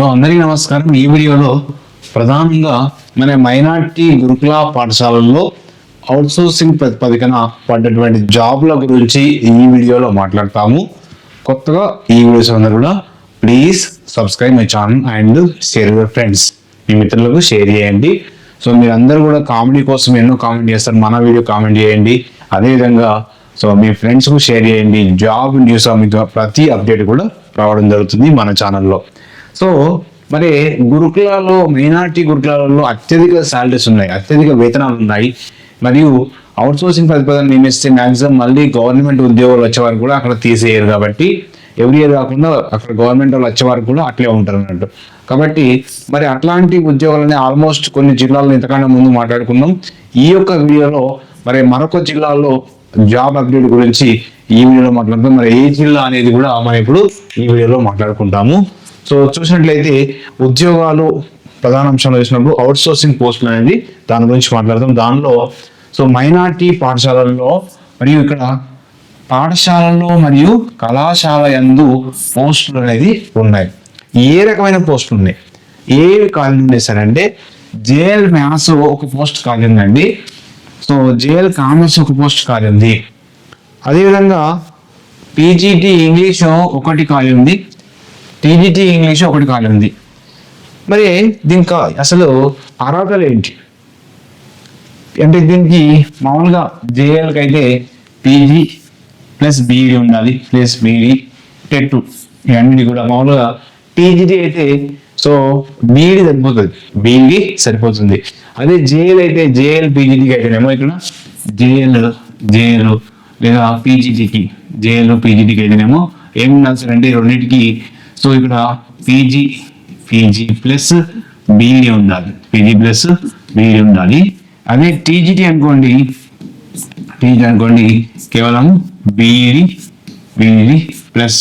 So అందరికీ నమస్కారం. ఈ వీడియోలో ప్రధానంగా మన మైనార్టీ గురుకుల పాఠశాలల్లో అవుట్సోర్సింగ్ ప్రతిపదికన పడ్డటువంటి జాబ్ల గురించి ఈ వీడియోలో మాట్లాడతాము. కొత్తగా ఈ వీడియోస్ అందరూ కూడా please subscribe my channel and share your friends. మీ మిత్రులకు షేర్ చేయండి. సో మీరందరూ కూడా కామెడీ కోసం ఎన్నో కామెంట్ చేస్తారు. మన వీడియో కామెంట్ చేయండి. అదేవిధంగా సో మీ ఫ్రెండ్స్కు షేర్ చేయండి. జాబ్ న్యూస్ మీకు ప్రతి అప్డేట్ కూడా రావడం జరుగుతుంది మన ఛానల్లో. సో మరి గురుకులాల్లో మైనార్టీ గురుకులాలలో అత్యధిక శాలరీస్ ఉన్నాయి అత్యధిక వేతనాలు ఉన్నాయి. మరియు అవుట్సోర్సింగ్ ప్రతిపాదన నియమిస్తే మ్యాక్సిమం మళ్ళీ గవర్నమెంట్ ఉద్యోగాలు వచ్చే వరకు కూడా అక్కడ తీసేయరు కాబట్టి ఎవ్రీ ఇయర్ కాకుండా అక్కడ గవర్నమెంట్ వాళ్ళు వచ్చే వరకు కూడా అట్లే ఉంటారు అన్నట్టు. కాబట్టి మరి అట్లాంటి ఉద్యోగాలని ఆల్మోస్ట్ కొన్ని జిల్లాల్లో ఇంతకన్నా ముందు మాట్లాడుకున్నాం. ఈ యొక్క వీడియోలో మరి మరొక జిల్లాలో జాబ్ అప్డేట్ గురించి ఈ వీడియోలో మాట్లాడుతాం మరి ఏ జిల్లా అనేది కూడా మనం ఇప్పుడు ఈ వీడియోలో మాట్లాడుకుంటాము. సో చూసినట్లయితే ఉద్యోగాలు ప్రధాన అంశంలో చూసినప్పుడు అవుట్ సోర్సింగ్ పోస్టులు అనేది దాని గురించి మాట్లాడదాం. దానిలో సో మైనార్టీ పాఠశాలల్లో మరియు ఇక్కడ పాఠశాలలో మరియు కళాశాల యందు పోస్టులు అనేది ఉన్నాయి. ఏ రకమైన పోస్టులు ఉన్నాయి? ఏవి ఖాళీ ఉన్నాయి సరే అంటే జేఎల్ మ్యాథ్స్ ఒక పోస్ట్ ఖాళీ ఉందండి. సో జేఎల్ కామర్స్ ఒక పోస్ట్ ఖాళీ ఉంది. అదేవిధంగా పీజీటీ ఇంగ్లీష్ ఒకటి ఖాళీ ఉంది. టీజీటీ ఇంగ్లీష్ ఒకటి ఖాళీ ఉంది మరి దీనికి అసలు అర్హతలు ఏంటి? అంటే దీనికి మామూలుగా జేఎల్కి అయితే పీజీ ప్లస్ బీఈడి ఉండాలి ప్లస్ బీఈడి టెట్ ఇవన్నీ కూడా మామూలుగా టీజీటీ అయితే సో బీఈడి సరిపోతుంది. బీఈడి సరిపోతుంది. అదే జేఎల్ అయితే జేఎల్ పీజీటీకి అయితేనేమో ఇక్కడ? జేఎల్ జేఎల్ లేదా పీజీటీకి జేఎల్ పీజీటీకి అయితేనేమో ఏం ఉండాలి సార్ అంటే రెండింటికి సో ఇక్కడ పీజీ పీజీ ప్లస్ బీఈడి ఉండాలి. పీజీ ప్లస్ బీఈడి ఉండాలి. అదే టీజీటీ అనుకోండి. టీజీ అనుకోండి. కేవలం బీఈడి బీఈడి ప్లస్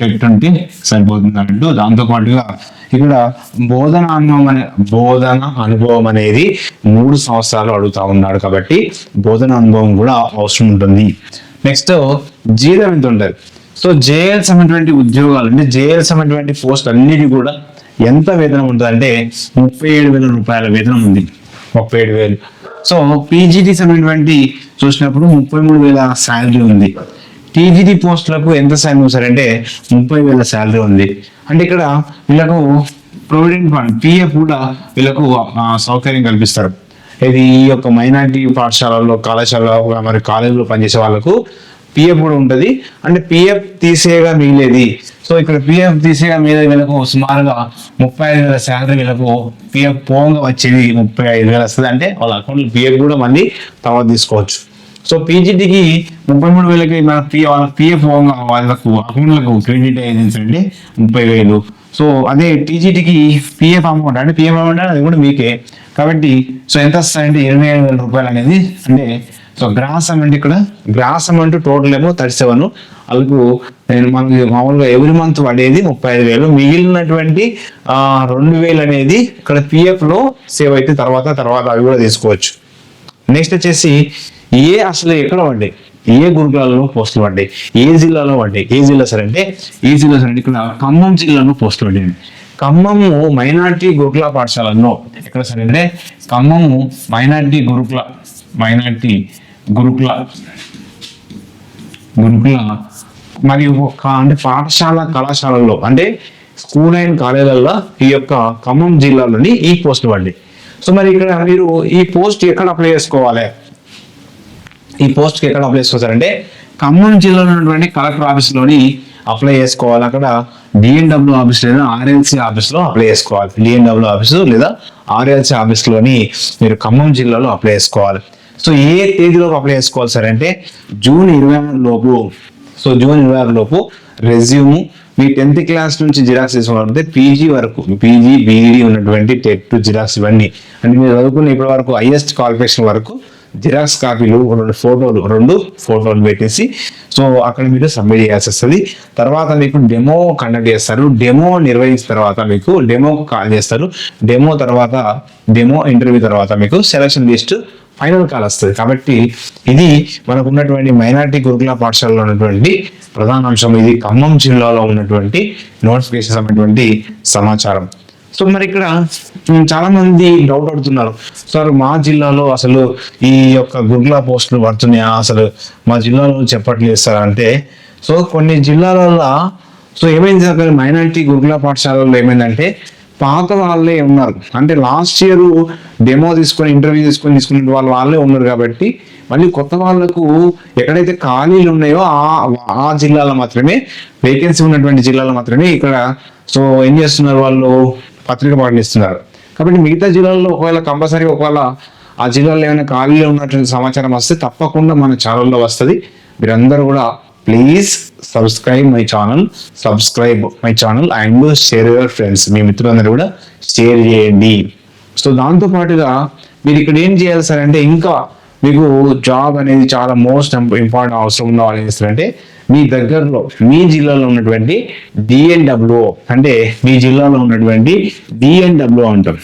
టెట్ ఉంటే సరిపోతుంది అన్నట్టు. దాంతో పాటుగా ఇక్కడ బోధన అనుభవం అనే బోధన అనుభవం అనేది మూడు సంవత్సరాలు అడుగుతా ఉన్నాడు కాబట్టి బోధన అనుభవం కూడా అవసరం ఉంటుంది. నెక్స్ట్ జీతం ఎంత ఉంటుంది? సో జేఎల్స్ అనేటువంటి ఉద్యోగాలు అంటే జేఎల్స్ అనేటువంటి పోస్ట్ అన్నిటి కూడా ఎంత వేతనం ఉంటుంది అంటే ముప్పై ఏడు వేల రూపాయల వేతనం ఉంది. ముప్పై ఏడు వేలు. సో పీజీటీస్ అనేటువంటి చూసినప్పుడు ముప్పై మూడు వేల శాలరీ ఉంది. టీజీటీ పోస్టులకు ఎంత శాలరీ ఉంది అంటే ముప్పై వేల శాలరీ ఉంది. అంటే ఇక్కడ వీళ్ళకు ప్రొవిడెంట్ ఫండ్ పిఎఫ్ కూడా వీళ్ళకు సౌకర్యం కల్పిస్తారు. ఇది ఈ యొక్క మైనారిటీ పాఠశాలలో కళాశాలలో మరి కాలేజీలో పనిచేసే వాళ్ళకు పిఎఫ్ కూడా ఉంటుంది. అంటే పిఎఫ్ తీసేగా మిగిలేది. సో ఇక్కడ పిఎఫ్ తీసేగా మిగిలేదు వీళ్ళకు సుమారుగా ముప్పై ఐదు వేల శాలరీ వీళ్ళకు పిఎఫ్ పోగా వచ్చేది ముప్పై ఐదు వేలు. వస్తుంది అంటే వాళ్ళ అకౌంట్లో పిఎఫ్ కూడా మళ్ళీ తర్వాత తీసుకోవచ్చు. సో పీజీటీకి ముప్పై మూడు వేలకి మన పి వాళ్ళ పిఎఫ్ వాళ్ళకు అకౌంట్లకు క్రెడిట్ అయ్యేది అంటే ముప్పై వేలు. సో అదే టీజీటీకి పిఎఫ్ అమౌంట్ అంటే పిఎఫ్ అమౌంట్ అది కూడా మీకే. కాబట్టి సో ఎంత వస్తాయంటే ఇరవై ఐదు వేల రూపాయలు అనేది అంటే సో గ్రాస్ అంటే ఇక్కడ? గ్రాస్ అంటూ టోటల్ ఏమో థర్టీ సెవెన్. వాళ్ళకు నేను మనకి మామూలుగా ఎవ్రీ మంత్ పడేది ముప్పై ఐదు వేలు. మిగిలినటువంటి రెండు వేలు అనేది ఇక్కడ పిఎఫ్లో సేవ్ అయితే తర్వాత తర్వాత అవి కూడా తీసుకోవచ్చు. నెక్స్ట్ వచ్చేసి ఏ అసలు ఎక్కడ పడ్డాయి? ఏ గురుకులాలలో పోస్టులు పడ్డాయి? ఏ జిల్లాలో పడ్డాయి? ఏ జిల్లా సార్ అంటే ఏ జిల్లా సార్ అంటే ఇక్కడ ఖమ్మం జిల్లాలో పోస్టులు పడ్డాయి. ఖమ్మము మైనార్టీ గురుకుల పాఠశాలలో. ఎక్కడ సరే అంటే ఖమ్మము మైనార్టీ గురుకుల మైనార్టీ గురుకుల గురుకుల మరియు ఒక- అంటే పాఠశాల కళాశాలల్లో అంటే స్కూల్ అండ్ కాలేజీలలో ఈ యొక్క ఖమ్మం జిల్లాలోని ఈ పోస్ట్ పడ్డాయి సో మరి ఇక్కడ మీరు ఈ పోస్ట్ ఎక్కడ అప్లై చేసుకోవాలి? ఈ పోస్ట్కి ఎక్కడ అప్లై చేసుకోవాలంటే ఖమ్మం జిల్లాలో ఉన్నటువంటి కలెక్టర్ ఆఫీస్లోని అప్లై చేసుకోవాలి. అక్కడ డిఎన్డబ్ల్యూ ఆఫీస్ లేదా ఆర్ఎల్సీ ఆఫీస్లో అప్లై చేసుకోవాలి. డిఎన్డబ్ల్యూ ఆఫీసు లేదా ఆర్ఎల్సీ ఆఫీస్లోని మీరు ఖమ్మం జిల్లాలో అప్లై చేసుకోవాలి. సో ఏ తేదీలోపు అప్లై చేసుకోవాలి సార్ అంటే జూన్ ఇరవై ఆరు లోపు. సో జూన్ ఇరవై ఆరు లోపు రెజ్యూమ్ మీ టెన్త్ క్లాస్ నుంచి జిరాక్స్ తీసుకోవాలంటే పీజీ వరకు పీజీ బీఈడి ఉన్నటువంటి టెట్ జిరాక్స్ ఇవన్నీ. అంటే మీరు చదువుకున్న ఇప్పటి వరకు హైయెస్ట్ క్వాలిఫికేషన్ వరకు జిరాక్స్ కాపీలు రెండు ఫోటోలు రెండు ఫోటోలు పెట్టేసి సో అక్కడ మీరు సబ్మిట్ చేయాల్సి వస్తుంది. తర్వాత మీకు డెమో కండక్ట్ చేస్తారు. డెమో నిర్వహించిన తర్వాత మీకు డెమో కాల్ చేస్తారు. డెమో తర్వాత డెమో ఇంటర్వ్యూ తర్వాత మీకు సెలక్షన్ లిస్ట్ ఫైనల్ కాల్ వస్తుంది. కాబట్టి ఇది మనకు ఉన్నటువంటి మైనార్టీ గురుకుల పాఠశాలలో ఉన్నటువంటి ప్రధాన అంశం. ఇది ఖమ్మం జిల్లాలో ఉన్నటువంటి నోటిఫికేషన్ అనేటువంటి సమాచారం. సో మరి ఇక్కడ చాలా మంది డౌట్ అడుగుతున్నారు. సార్ మా జిల్లాలో అసలు ఈ యొక్క గురుకుల పోస్టులు పడుతున్నాయా? అసలు మా జిల్లాలో చెప్పట్లేదు సార్ అంటే సో కొన్ని జిల్లాలలో సో ఏమైంది సార్? మైనారిటీ గురుకుల పాఠశాలలో ఏమైందంటే పాత వాళ్ళే ఉన్నారు. అంటే లాస్ట్ ఇయర్ డెమో తీసుకొని ఇంటర్వ్యూ తీసుకొని తీసుకున్న వాళ్ళు వాళ్ళే ఉన్నారు కాబట్టి మళ్ళీ కొత్త వాళ్ళకు ఎక్కడైతే ఖాళీలు ఉన్నాయో ఆ ఆ జిల్లాలో మాత్రమే వేకెన్సీ ఉన్నటువంటి జిల్లాలో మాత్రమే ఇక్కడ సో ఏం చేస్తున్నారు వాళ్ళు? పత్రిక ప్రకటిస్తున్నారు కాబట్టి మిగతా జిల్లాల్లో ఒకవేళ కంపల్సరీ ఒకవేళ ఆ జిల్లాలో ఏమైనా ఖాళీలో ఉన్నటువంటి సమాచారం వస్తే తప్పకుండా మన ఛానల్లో వస్తుంది. మీరందరూ కూడా please subscribe my channel subscribe my channel and share your friends మీ మిత్రులందరూ కూడా షేర్ చేయండి. సో దాంతో పాటుగా మీరు ఇక్కడ ఏం చేయాలి సార్ అంటే ఇంకా మీకు జాబ్ అనేది చాలా మోస్ట్ ఇంపార్టెంట్ అవసరం ఉన్న వాళ్ళు ఏం చేస్తారంటే మీ దగ్గరలో మీ జిల్లాలో ఉన్నటువంటి డిఎన్డబ్ల్యూ అంటే మీ జిల్లాలో ఉన్నటువంటి డిఎన్డబ్ల్యూ అంటాం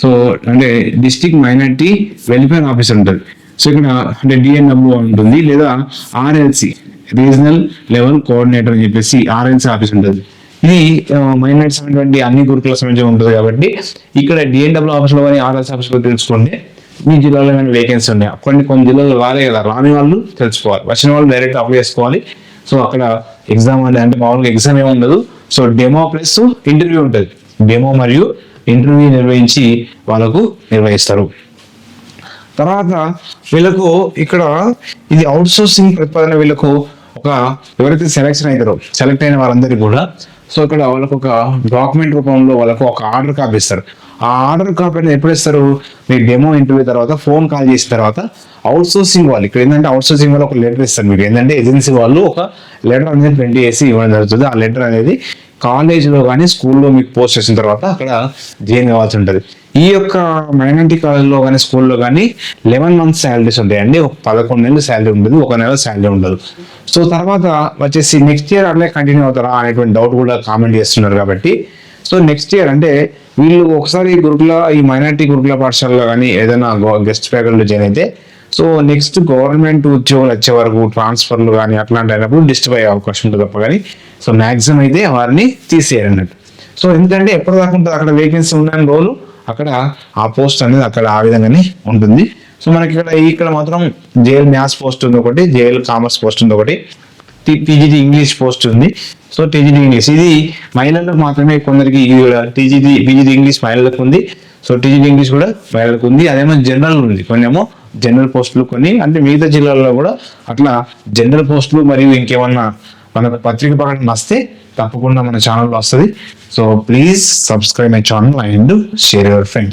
సో అంటే డిస్టిక్ మైనార్టీ వెల్ఫేర్ ఆఫీస్ ఉంటుంది సో ఇక్కడ అంటే డిఎన్డబ్ల్యూ ఉంటుంది లేదా ఆర్ఎల్సి రీజనల్ లెవెల్ కోఆర్డినేటర్ అని చెప్పేసి ఆర్ఎన్సీ ఆఫీస్ ఉంటుంది. ఇది మైనార్టీస్ అనేటువంటి అన్ని గురుకుల సంబంధించి ఉంటుంది కాబట్టి ఇక్కడ డిఎన్డబ్ల్యూ ఆఫీస్లో కానీ ఆర్ఎల్సి ఆఫీస్లో తెలుసుకోండి మీ జిల్లాలో ఏమైనా వేకెన్సీ ఉన్నాయి. కొన్ని కొన్ని జిల్లాలో రాలే కదా. రాని వాళ్ళు తెలుసుకోవాలి. వచ్చిన వాళ్ళు డైరెక్ట్ అప్లై చేసుకోవాలి. సో అక్కడ ఎగ్జామ్ అనేది అంటే మామూలుగా ఎగ్జామ్ ఏమి ఉండదు. సో డెమో ప్లస్ ఇంటర్వ్యూ ఉంటుంది. డెమో మరియు ఇంటర్వ్యూ నిర్వహించి వాళ్ళకు నిర్వహిస్తారు. తర్వాత వీళ్ళకు ఇక్కడ ఇది అవుట్ సోర్సింగ్ ప్రతిపాదన వీళ్ళకు ఒక ఎవరైతే సెలెక్షన్ అవుతారో సెలెక్ట్ అయిన వారందరికీ కూడా సో ఇక్కడ వాళ్ళకు ఒక డాక్యుమెంట్ రూపంలో వాళ్ళకు ఒక ఆర్డర్ కాపీ ఇస్తారు. ఆ ఆర్డర్ కాపీ అనేది ఎప్పుడు ఇస్తారు? మీకు డెమో ఇంటర్వ్యూ తర్వాత ఫోన్ కాల్ చేసిన తర్వాత అవుట్ సోర్సింగ్ వాళ్ళు ఇక్కడ ఏంటంటే అవుట్ సోర్సింగ్ వాళ్ళు ఒక లెటర్ ఇస్తారు మీకు. ఏంటంటే ఏజెన్సీ వాళ్ళు ఒక లెటర్ అనేది ప్రింట్ చేసి ఇవ్వడం జరుగుతుంది. ఆ లెటర్ అనేది కాలేజీలో కానీ స్కూల్లో మీకు పోస్ట్ చేసిన తర్వాత అక్కడ జాయిన్ కావాల్సి ఉంటుంది. ఈ యొక్క మైనారిటీ కాలేజ్లో కానీ స్కూల్లో కానీ లెవెన్ మంత్స్ శాలరీస్ ఉంటాయండి. ఒక పదకొండు నెలలు శాలరీ ఉంటుంది. ఒక నెల శాలరీ ఉండదు. సో తర్వాత వచ్చేసి నెక్స్ట్ ఇయర్ అట్లే కంటిన్యూ అవుతారా అనేటువంటి డౌట్ కూడా కామెంట్ చేస్తున్నారు కాబట్టి. సో నెక్స్ట్ ఇయర్ అంటే వీళ్ళు ఒకసారి గురుకుల ఈ మైనారిటీ గురుకుల పాఠశాలలో కానీ ఏదైనా గెస్ట్ ఫ్యాకల్టీ జాయిన్ అయితే సో నెక్స్ట్ గవర్నమెంట్ ఉద్యోగాలు వచ్చే వరకు ట్రాన్స్ఫర్లు కానీ అట్లాంటి అయినప్పుడు డిస్టర్బ్ అయ్యే అవకాశం ఉంటుంది తప్ప కానీ సో మ్యాక్సిమం అయితే వారిని తీసేయాలన్నట్టు సో ఎందుకంటే ఎప్పుడు దాకా ఉంటుంది అక్కడ వేకెన్సీ ఉన్నాయని రోజు అక్కడ ఆ పోస్ట్ అనేది అక్కడ ఆ విధంగానే ఉంటుంది. సో మనకి ఇక్కడ ఇక్కడ మాత్రం జేఎల్ మ్యాథ్స్ పోస్ట్ ఉంది ఒకటి జేఎల్ కామర్స్ పోస్ట్ ఉంది ఒకటి టీజీడీ ఇంగ్లీష్ పోస్ట్ ఉంది. సో టీజీడీ ఇంగ్లీష్ ఇది మహిళలకు మాత్రమే కొందరికి ఇది కూడా టీజీడీ పీజీడీ ఇంగ్లీష్ మహిళలకు ఉంది. సో టీజీడీ ఇంగ్లీష్ కూడా మహిళలకు ఉంది. అదేమో జనరల్ ఉంది. కొన్ని ఏమో జనరల్ పోస్టులు కొన్ని అంటే మిగతా జిల్లాల్లో కూడా అట్లా జనరల్ పోస్టులు మరియు ఇంకేమన్నా మన పత్రిక ప్రకటన వస్తే తప్పకుండా మన ఛానల్లో వస్తుంది. So please subscribe my channel and share your friends